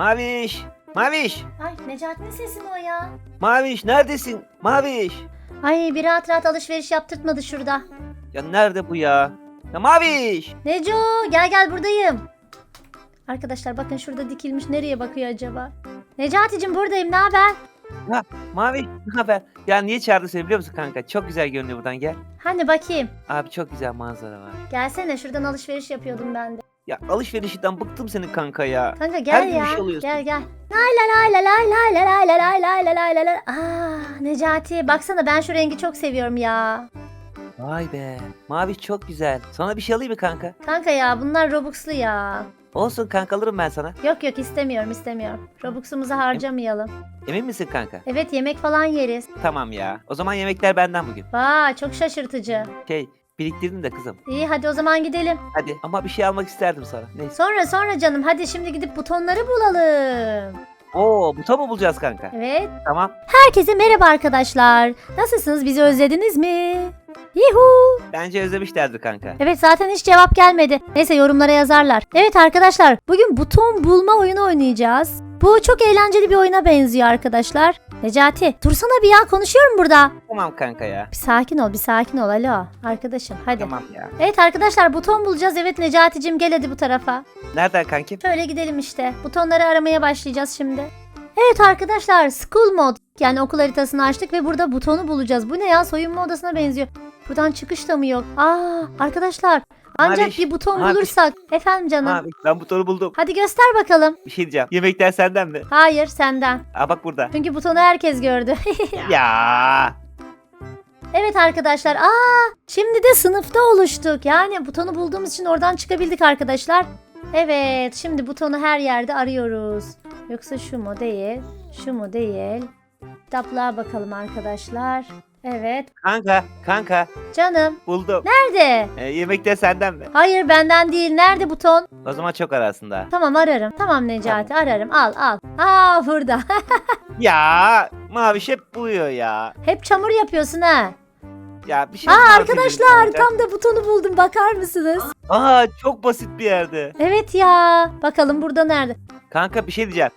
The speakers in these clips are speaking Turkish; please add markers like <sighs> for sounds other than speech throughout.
Maviş. Maviş. Ay Necati'nin sesi mi o ya? Maviş neredesin? Maviş. Ay bir rahat rahat alışveriş yaptırtmadı şurada. Ya nerede bu ya? Ya Maviş. Neco gel gel buradayım. Arkadaşlar bakın şurada dikilmiş nereye bakıyor acaba? Necati'cim buradayım ne haber? Maviş ne haber? Ya niye çağırdı seni biliyor musun kanka? Çok güzel görünüyor buradan gel. Hani bakayım. Abi çok güzel manzara var. Gelsene şuradan alışveriş yapıyordum ben de. Ya alışverişten bıktım senin kanka ya. Kanka gel Her ya. şey gel gel. Lay la lay la lay lay la lay la lay lay la lay la lay. Ah Necati baksana ben şu rengi çok seviyorum ya. Vay be. Mavi çok güzel. Sana bir şey alayım mı kanka? Kanka ya bunlar Robux'lu ya. Olsun kanka alırım ben sana. Yok yok istemiyorum istemiyorum. Robux'umuzu harcamayalım. Emin misin kanka? Evet yemek falan yeriz. Tamam ya. O zaman yemekler benden bugün. Vay çok şaşırtıcı. Şey biriktirdim de kızım. İyi hadi o zaman gidelim. Hadi ama bir şey almak isterdim sana. Neyse. Sonra sonra canım hadi şimdi gidip butonları bulalım. Oo buton mu bulacağız kanka? Evet. Tamam. Herkese merhaba arkadaşlar. Nasılsınız bizi özlediniz mi? Yuhu. Bence özlemişlerdir kanka. Evet zaten hiç cevap gelmedi. Neyse yorumlara yazarlar. Evet arkadaşlar bugün buton bulma oyunu oynayacağız. Bu çok eğlenceli bir oyuna benziyor arkadaşlar. Necati dursana bir ya konuşuyorum burada. Tamam kanka ya. Bir sakin ol bir sakin ol alo arkadaşım hadi. Tamam ya. Evet arkadaşlar buton bulacağız. Evet Necati'cim gel hadi bu tarafa. Nereden kankim? Şöyle gidelim işte. Butonları aramaya başlayacağız şimdi. Evet arkadaşlar School Mod yani okul haritasını açtık ve burada butonu bulacağız. Bu ne ya soyunma odasına benziyor. Buradan çıkış da mı yok? Aa arkadaşlar ancak Maviş, bir buton maviş. bulursak. Efendim canım. Abi ben butonu buldum. Hadi göster bakalım. Bir şey diyeceğim. Yemekler senden mi? Hayır senden. Aa bak burada. Çünkü butonu herkes gördü. <laughs> ya. evet arkadaşlar. Aa şimdi de sınıfta oluştuk. Yani butonu bulduğumuz için oradan çıkabildik arkadaşlar. Evet şimdi butonu her yerde arıyoruz. Yoksa şu mu değil. Şu mu değil. Kitaplığa bakalım arkadaşlar. Evet. Kanka, kanka Canım. buldum. Nerede? Ee, yemekler senden mi? Hayır benden değil. Nerede buton? O zaman çok arasın daha. Tamam ararım. Tamam Necati ararım. Al al. Aa burada. <laughs> Ya Maviş hep buluyor ya. Hep çamur yapıyorsun ha. Ya bir şey Aa arkadaşlar tam da butonu buldum. Bakar mısınız? Aa çok basit bir yerde. Evet ya. Bakalım burada nerede? Kanka bir şey diyeceğim.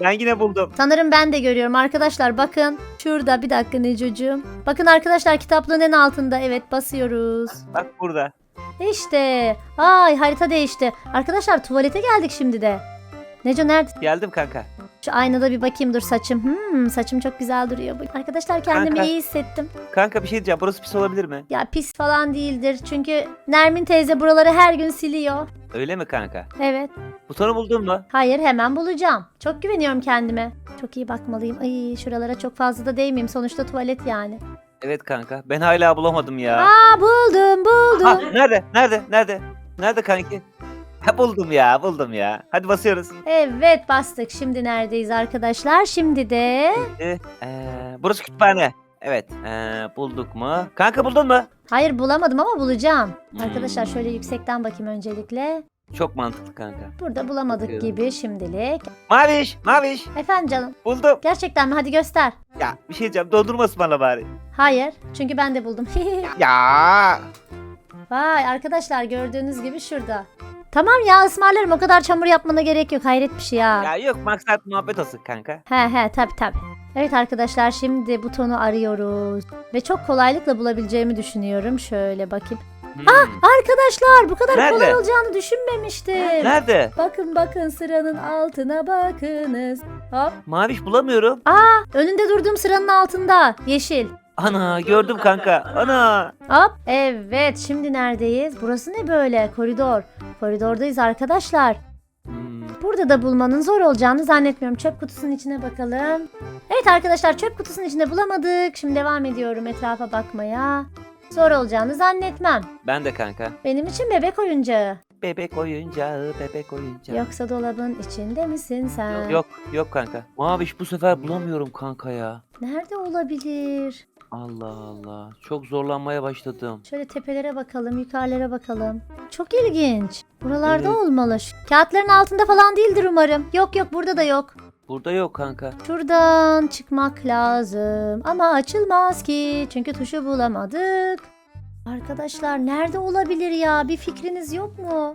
Ben yine buldum. Sanırım ben de görüyorum arkadaşlar bakın. Şurada bir dakika Necocuğum. Bakın arkadaşlar kitaplığın en altında. Evet basıyoruz. Bak burada. İşte. Ay harita değişti. Arkadaşlar tuvalete geldik şimdi de. Neco nerede? Geldim kanka. Şu aynada bir bakayım dur saçım. Hmm, saçım çok güzel duruyor. Bu- Arkadaşlar kendimi Kanka. iyi hissettim. Kanka bir şey diyeceğim. Burası pis olabilir mi? Ya pis falan değildir. Çünkü Nermin teyze buraları her gün siliyor. Öyle mi kanka? Evet. Butonu buldun mu? Hayır hemen bulacağım. Çok güveniyorum kendime. Çok iyi bakmalıyım. Ay şuralara çok fazla da değmeyeyim. Sonuçta tuvalet yani. Evet kanka. Ben hala bulamadım ya. Aa buldum buldum. Ha, nerede? Nerede? Nerede? Nerede kanki? Ha buldum ya, buldum ya. Hadi basıyoruz. Evet bastık. Şimdi neredeyiz arkadaşlar? Şimdi de... Ee, ee, burası kütüphane. Evet. Ee, bulduk mu? Kanka buldun mu? Hayır bulamadım ama bulacağım. Hmm. Arkadaşlar şöyle yüksekten bakayım öncelikle. Çok mantıklı kanka. Burada bulamadık Bakıyorum. gibi şimdilik. Maviş, maviş. Efendim canım. Buldum. Gerçekten mi? Hadi göster. Ya bir şey diyeceğim. Dondurması bana bari. Hayır. Çünkü ben de buldum. <laughs> Ya. Vay arkadaşlar gördüğünüz gibi şurada. Tamam ya ısmarlarım o kadar çamur yapmana gerek yok hayret bir şey ya. Ya yok maksat muhabbet olsun kanka. He he tabi tabi. Evet arkadaşlar şimdi butonu arıyoruz. Ve çok kolaylıkla bulabileceğimi düşünüyorum. Şöyle bakayım. Hmm. Arkadaşlar bu kadar Nerede? kolay olacağını düşünmemiştim. Nerede? Bakın bakın sıranın altına bakınız. Hop. Maviş bulamıyorum. Önünde durduğum sıranın altında. Yeşil. Ana gördüm kanka. Ana. Hop. Evet şimdi neredeyiz? Burası ne böyle? Koridor. Koridordayız arkadaşlar. Hmm. Burada da bulmanın zor olacağını zannetmiyorum. Çöp kutusunun içine bakalım. Evet arkadaşlar çöp kutusunun içinde bulamadık. Şimdi devam ediyorum etrafa bakmaya. Zor olacağını zannetmem. Ben de kanka. Benim için bebek oyuncağı. Bebek oyuncağı, bebek oyuncağı. Yoksa dolabın içinde misin sen? Yok yok, yok kanka. Maviş bu sefer bulamıyorum kanka ya. Nerede olabilir? Allah Allah. Çok zorlanmaya başladım. Şöyle tepelere bakalım, yukarılara bakalım. Çok ilginç. Buralarda Evet. olmalı. Şu Kağıtların altında falan değildir umarım. Yok yok burada da yok. Burada yok kanka. Şuradan çıkmak lazım. Ama açılmaz ki. Çünkü tuşu bulamadık. Arkadaşlar nerede olabilir ya? Bir fikriniz yok mu?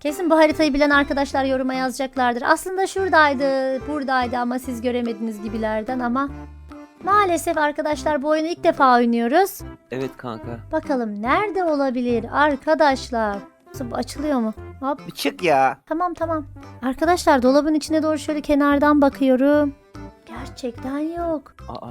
Kesin bu haritayı bilen arkadaşlar yoruma yazacaklardır. Aslında şuradaydı, buradaydı ama siz göremediniz gibilerden ama maalesef arkadaşlar bu oyunu ilk defa oynuyoruz. Evet kanka. Bakalım nerede olabilir arkadaşlar? Bu açılıyor mu? Hop Bir çık ya. tamam tamam. Arkadaşlar dolabın içine doğru şöyle kenardan bakıyorum. Gerçekten yok. Aa.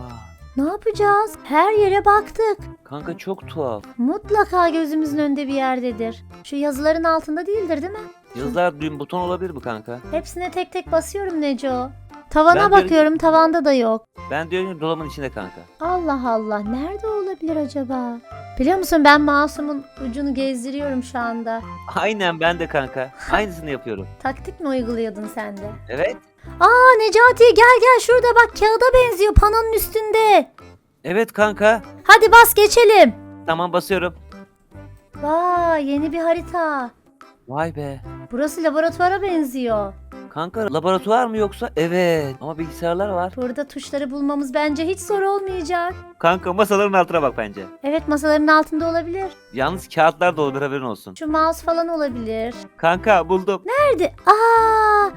Ne yapacağız? Her yere baktık. Kanka çok tuhaf. Mutlaka gözümüzün önünde bir yerdedir. Şu yazıların altında değildir değil mi? Yazılar düğüm buton olabilir mi kanka? Hepsine tek tek basıyorum Neco. Tavana Ben diyorum- bakıyorum tavanda da yok. Ben diyorum ki dolabın içinde kanka. Allah Allah nerede olabilir acaba? Biliyor musun ben masumun ucunu gezdiriyorum şu anda. Aynen ben de kanka. <laughs> Aynısını yapıyorum. Taktik mi uyguluyordun sen de? Evet. Aa Necati gel gel şurada bak kağıda benziyor panonun üstünde. Evet kanka. Hadi bas geçelim. Tamam basıyorum. Vay yeni bir harita. Vay be. Burası laboratuvara benziyor. Kanka laboratuvar mı yoksa? Evet. Ama bilgisayarlar var. Burada tuşları bulmamız bence hiç zor olmayacak. Kanka masaların altına bak bence. Evet masaların altında olabilir. Yalnız kağıtlar da olabilir haberin olsun. Şu mouse falan olabilir. Kanka buldum. Nerede? Aa!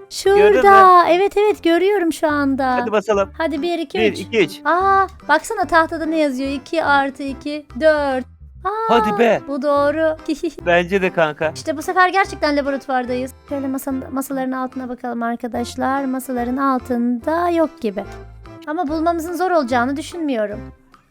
<laughs> Şurada. Evet evet görüyorum şu anda. Hadi basalım. Hadi 1 2 1, 3. 2, 3. Aa, baksana tahtada ne yazıyor? 2 artı 2 4. Aa, Hadi be. Bu doğru. <laughs> Bence de kanka. işte bu sefer gerçekten laboratuvardayız. Şöyle masanın, masaların altına bakalım arkadaşlar. Masaların altında yok gibi. Ama bulmamızın zor olacağını düşünmüyorum.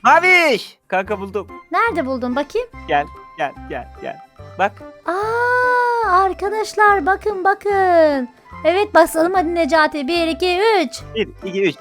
Maviş. Kanka buldum. Nerede buldun bakayım? Gel gel gel gel. Bak. Aa, arkadaşlar bakın bakın. Evet basalım hadi Necati. 1 2 3. 1, 2, 3.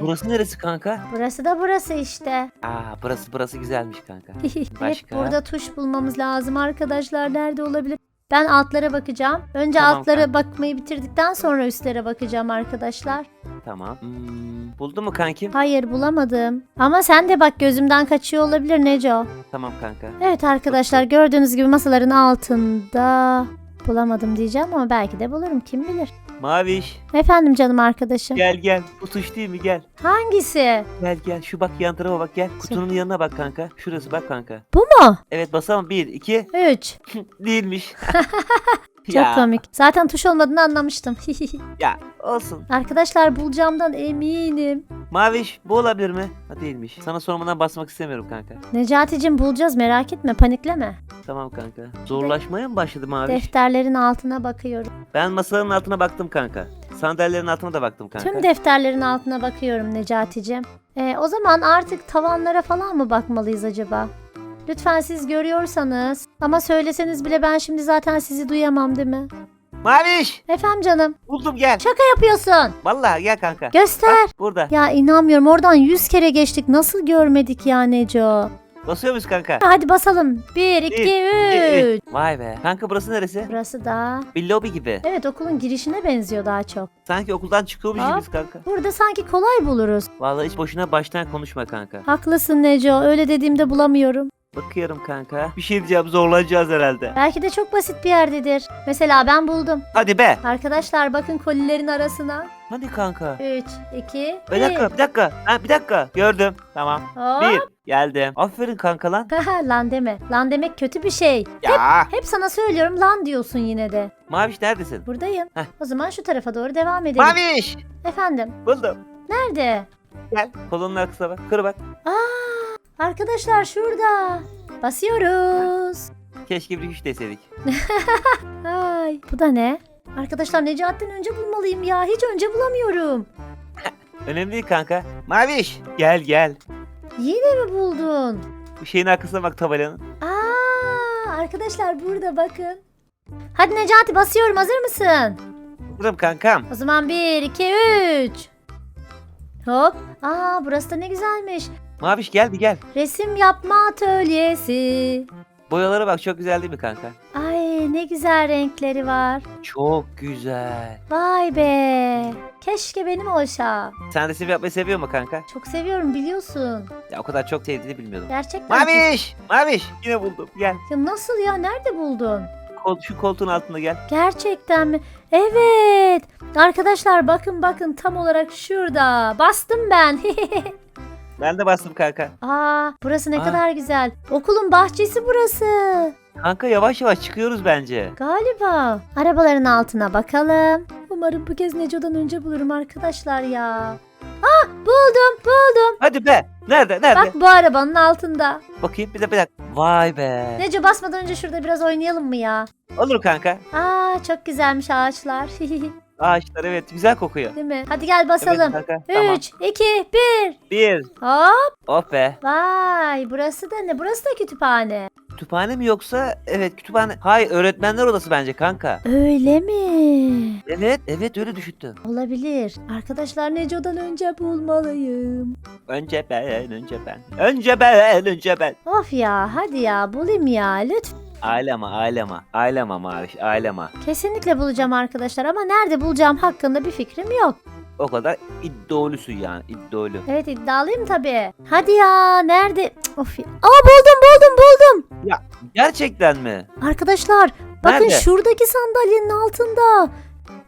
Burası neresi kanka? Burası da burası işte. Aa burası burası güzelmiş kanka. <laughs> evet Başka? burada tuş bulmamız lazım arkadaşlar. Nerede olabilir? Ben altlara bakacağım. Önce Tamam, altlara kanka. bakmayı bitirdikten sonra üstlere bakacağım arkadaşlar. Tamam. Hmm, buldun mu kankim? Hayır bulamadım. Ama sen de bak gözümden kaçıyor olabilir Neco. Tamam kanka. Evet arkadaşlar gördüğünüz gibi masaların altında bulamadım diyeceğim ama belki de bulurum kim bilir. Maviş. Efendim canım arkadaşım. Gel gel. Bu tuş değil mi? Gel. Hangisi? Gel gel. Şu bak yan tarafa bak gel. Kutunun yanına bak kanka. Şurası bak kanka. Bu mu? Evet basalım. 1, 2. 3. Değilmiş. <laughs> Çok komik. Zaten tuş olmadığını anlamıştım. <laughs> Ya olsun. Arkadaşlar bulacağımdan eminim. Maviş bu olabilir mi? Ha değilmiş. Sana sormadan basmak istemiyorum kanka. Necati'cim bulacağız merak etme panikleme. Tamam kanka. Zorlaşmaya mı başladı Maviş? Defterlerin altına bakıyorum. Ben masaların altına baktım kanka. Sandalyelerin altına da baktım kanka. Tüm defterlerin altına bakıyorum Necati'cim. Ee, o zaman artık tavanlara falan mı bakmalıyız acaba? Lütfen siz görüyorsanız ama söyleseniz bile ben şimdi zaten sizi duyamam değil mi? Maviş! Efendim canım Buldum gel. şaka yapıyorsun. Vallahi gel kanka. Göster. Bak, burada. Ya inanmıyorum oradan 100 kere geçtik nasıl görmedik ya Neco? Basıyor muyuz kanka? Hadi basalım. 1, 2, Bir, 3. Vay be. Kanka burası neresi? Burası da. Bir lobi gibi. Evet okulun girişine benziyor daha çok. Sanki okuldan çıkıyormuş Hop. gibiyiz kanka. Burada sanki kolay buluruz. Vallahi hiç boşuna baştan konuşma kanka. Haklısın Neco öyle dediğimde bulamıyorum. Bakıyorum kanka. Bir şey diyeceğim zorlanacağız herhalde. Belki de çok basit bir yerdedir. Mesela ben buldum. Hadi be. Arkadaşlar bakın kolilerin arasına. Hadi kanka. 3, 2, Bir dakika bir dakika. Ha, bir dakika. Gördüm. Tamam. Hop. Bir. Geldim. Aferin kanka lan. <laughs> lan deme. Lan demek kötü bir şey. Ya. Hep sana söylüyorum lan diyorsun yine de. Maviş neredesin? Buradayım. Heh. O zaman şu tarafa doğru devam edelim. Maviş. Efendim. Buldum. Nerede? Gel. Kolonun arkasına bak. Kır bak. Aa, arkadaşlar şurada. Basıyoruz. Keşke bir güç deseydik. <laughs> Ay, bu da ne? Arkadaşlar Necati'den önce bulmalıyım ya. Hiç önce bulamıyorum. <laughs> Önemli değil kanka. Maviş. Gel gel. Yine mi buldun? Bu şeyin arkasına bak tabelanın. Aa, arkadaşlar burada bakın. Hadi Necati basıyorum. Hazır mısın? Buldum kankam. O zaman 1, 2, 3. Hop. Aa, burası da ne güzelmiş. Maviş gel bir gel. Resim yapma atölyesi. Boyalara bak çok güzel değil mi kanka? Ay ne güzel renkleri var. Çok güzel. Vay be. Keşke benim olsa. Sen resim yapmayı seviyor mu kanka? Çok seviyorum biliyorsun. Ya o kadar çok sevdiğini bilmiyordum. Gerçekten. Maviş! Maviş! Yine buldum. Gel. Ya nasıl ya? Nerede buldun? Kol, şu koltuğun altında gel. Gerçekten mi? Evet. Arkadaşlar bakın bakın tam olarak şurada. Bastım ben. <laughs> Ben de bastım kanka. Aa, burası ne Aa. kadar güzel. Okulun bahçesi burası. Kanka yavaş yavaş çıkıyoruz bence. Galiba. Arabaların altına bakalım. Umarım bu kez Neco'dan önce bulurum arkadaşlar ya. Ah buldum buldum. Hadi be. Nerede? Nerede? Bak bu arabanın altında. Bakayım bir de bir dakika. Vay be. Neco basmadan önce şurada biraz oynayalım mı ya? Olur kanka. Aa çok güzelmiş ağaçlar. <laughs> Ağaçlar evet güzel kokuyor. Değil mi? Hadi gel basalım. Evet kanka. Tamam. 3, 2, 1. Bir. Hop. Oh be. Vay burası da ne? Burası da kütüphane. Kütüphane mi yoksa? Evet kütüphane. Hayır öğretmenler odası bence kanka. Öyle mi? Evet evet öyle düşündüm. Olabilir. Arkadaşlar Neco'dan önce bulmalıyım. Önce ben, önce ben. Önce ben, önce ben. Of ya hadi ya bulayım ya lütfen. Ailema, ailema. Ailema maviş, ailema. Kesinlikle bulacağım arkadaşlar ama nerede bulacağım hakkında bir fikrim yok. O kadar iddiolusun yani, iddiolu. Evet iddialıyım tabii. Hadi ya nerede? Cık, Of ya. Aa buldum buldum buldum. Gerçekten mi? Arkadaşlar bakın Nerede? şuradaki sandalyenin altında.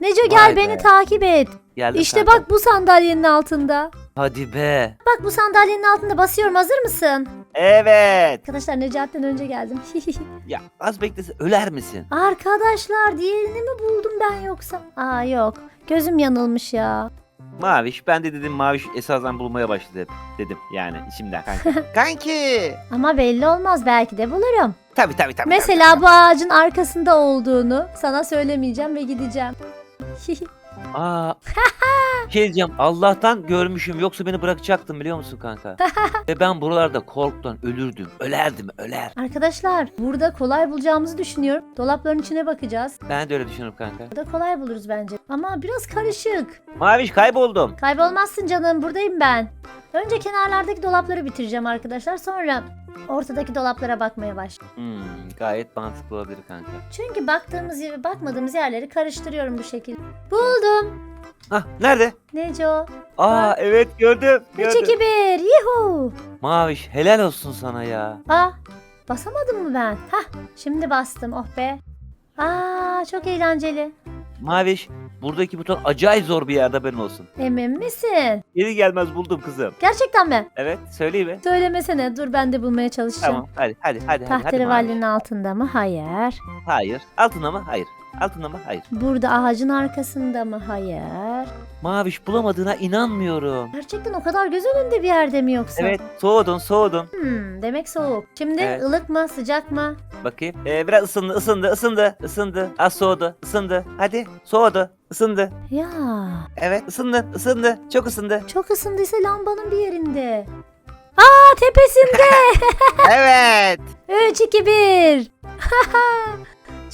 Neco gel Vay beni be. takip et. Geldim İşte kanka. bak bu sandalyenin altında. Hadi be. Bak bu sandalyenin altında basıyorum hazır mısın? Evet. Arkadaşlar Necat'ten önce geldim. <laughs> Ya az beklese öler misin? Arkadaşlar diğerini mi buldum ben yoksa? Aa yok. Gözüm yanılmış ya. Maviş, ben de dedim Maviş esasdan bulmaya başladı hep. Dedim yani içimden kanka. <laughs> Kanki. Ama belli olmaz belki de bulurum. Tabii tabii tabii. Mesela bu ağacın arkasında olduğunu sana söylemeyeceğim ve gideceğim. <laughs> Aa. Bir şey diyeceğim. Allah'tan görmüşüm. Yoksa beni bırakacaktın biliyor musun kanka? <laughs> Ve ben buralarda korktan ölürdüm. Ölerdim, öler. Arkadaşlar burada kolay bulacağımızı düşünüyorum. Dolapların içine bakacağız. Ben de öyle düşünüyorum kanka. Burada kolay buluruz bence. Ama biraz karışık. Maviş kayboldum. Kaybolmazsın canım buradayım ben. Önce kenarlardaki dolapları bitireceğim arkadaşlar. Sonra ortadaki dolaplara bakmaya baş. Hmm, gayet mantıklı olabilir kanka. Çünkü baktığımız ve bakmadığımız yerleri karıştırıyorum bu şekilde. Buldum. Hah, nerede? Neco? Aa evet gördüm. 3 gördüm. 2 1. Yuhu. Maviş helal olsun sana ya. Aa, basamadım mı ben? Hah, şimdi bastım. Oh be. Aa, çok eğlenceli. Maviş buradaki buton acayip zor bir yerde haberin olsun. Emin misin? Geri gelmez buldum kızım. Gerçekten mi? Evet söyleyeyim mi? Söylemesene. Dur ben de bulmaya çalışacağım. Tamam hadi hadi hadi. hadi, hadi Tahterevalinin Maviş. altında mı? Hayır. Hayır. Altında mı? Hayır. Altında mı? Hayır. Burada ağacın arkasında mı? Hayır. Maviş bulamadığına inanmıyorum. Gerçekten o kadar göz önünde bir yerde mi yoksa? Evet soğudun soğudun. Hmm, demek soğuk. Şimdi Evet. ılık mı sıcak mı? Bakayım. Ee, biraz ısındı ısındı ısındı ısındı. Az soğudu ısındı. Hadi soğudu ısındı. Ya Evet ısındı ısındı. Çok ısındı. çok ısındıysa lambanın bir yerinde. Aa tepesinde. <laughs> evet. 3 2 1.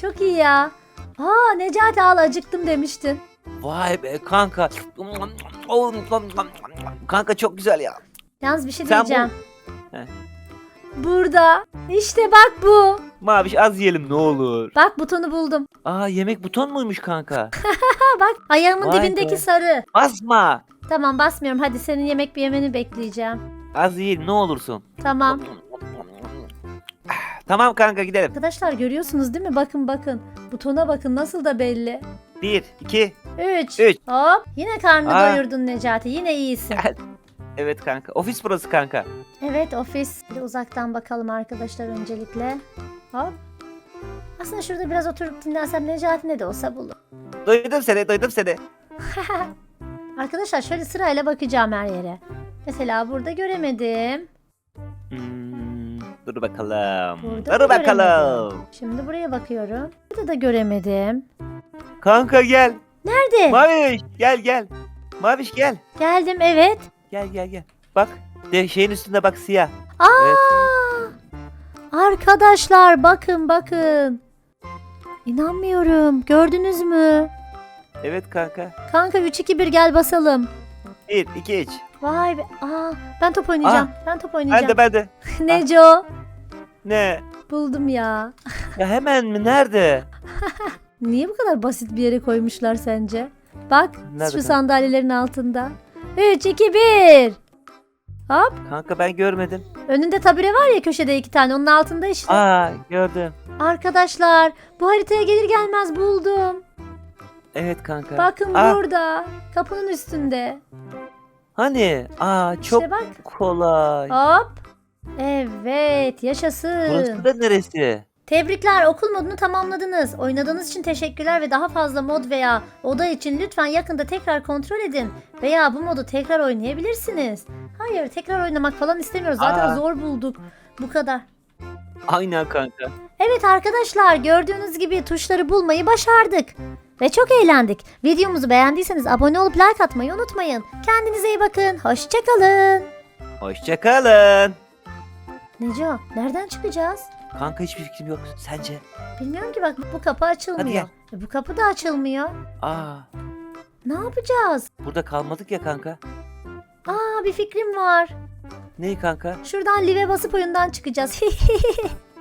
çok iyi ya. Aa Necati al acıktım demiştin. Vay be kanka. Kanka çok güzel ya. Yalnız bir şey Sen bu- diyeceğim. Heh. Burada. İşte bak bu. Maviş az yiyelim ne olur. Bak butonu buldum. Aa yemek buton muymuş kanka? <laughs> Bak ayağımın Vay dibindeki be. sarı. Basma. Tamam basmıyorum. Hadi senin yemek bir yemeni bekleyeceğim. Az yiyelim ne olursun. Tamam. <sighs> Tamam kanka gidelim. Arkadaşlar görüyorsunuz değil mi? Bakın bakın. Butona bakın nasıl da belli. Bir, iki. 3. Üç. Hop. Yine karnını Aa. doyurdun Necati. Yine iyisin. <laughs> Evet kanka. Ofis burası kanka. Evet ofis. Bir de uzaktan bakalım arkadaşlar öncelikle. Hop. Aslında şurada biraz oturup dinlensem Necati ne de olsa bulur. Duydum seni, duydum seni. <laughs> Arkadaşlar şöyle sırayla bakacağım her yere. Mesela burada göremedim. Hmm, dur bakalım. Burada dur da bakalım. göremedim. Şimdi buraya bakıyorum. Burada da göremedim. Kanka gel. Nerede? Maviş gel gel. Maviş gel. Geldim evet. Gel gel gel. Bak. De şeyin üstünde bak siyah. Aa! Evet. Arkadaşlar bakın bakın. İnanmıyorum. Gördünüz mü? Evet kanka. Kanka 3 2 1 gel basalım. Bir, iki, üç. Vay be. Aa, ben top oynayacağım. Ben top Ben oynayacağım. de ben de. <laughs> Neco? Ne? Buldum ya. <laughs> Ya hemen mi? Nerede? <laughs> Niye bu kadar basit bir yere koymuşlar sence? Bak Nerede şu sandalyelerin altında. 3 2 1. Hop. Kanka ben görmedim. Önünde tabure var ya köşede iki tane. Onun altında işte. Aa gördüm. Arkadaşlar bu haritaya gelir gelmez buldum. Evet kanka. Bakın Aa, burada. Kapının üstünde. Hani? Aa çok bak. kolay. Hop. Evet yaşasın. Burası da neresi? Tebrikler okul modunu tamamladınız. Oynadığınız için teşekkürler ve daha fazla mod veya oda için lütfen yakında tekrar kontrol edin. Veya bu modu tekrar oynayabilirsiniz. Hayır tekrar oynamak falan istemiyoruz. Zaten Aa. zor bulduk. Bu kadar. Aynen kanka. Evet arkadaşlar gördüğünüz gibi tuşları bulmayı başardık. Ve çok eğlendik. Videomuzu beğendiyseniz abone olup like atmayı unutmayın. Kendinize iyi bakın. Hoşçakalın. Hoşçakalın. Neco nereden çıkacağız? Kanka hiçbir fikrim yok. Sence? Bilmiyorum ki bak bu kapı açılmıyor. E, bu kapı da açılmıyor. Aa Ne yapacağız? burada kalmadık ya kanka. Aa bir fikrim var. Neyi kanka? Şuradan live basıp oyundan çıkacağız. <laughs>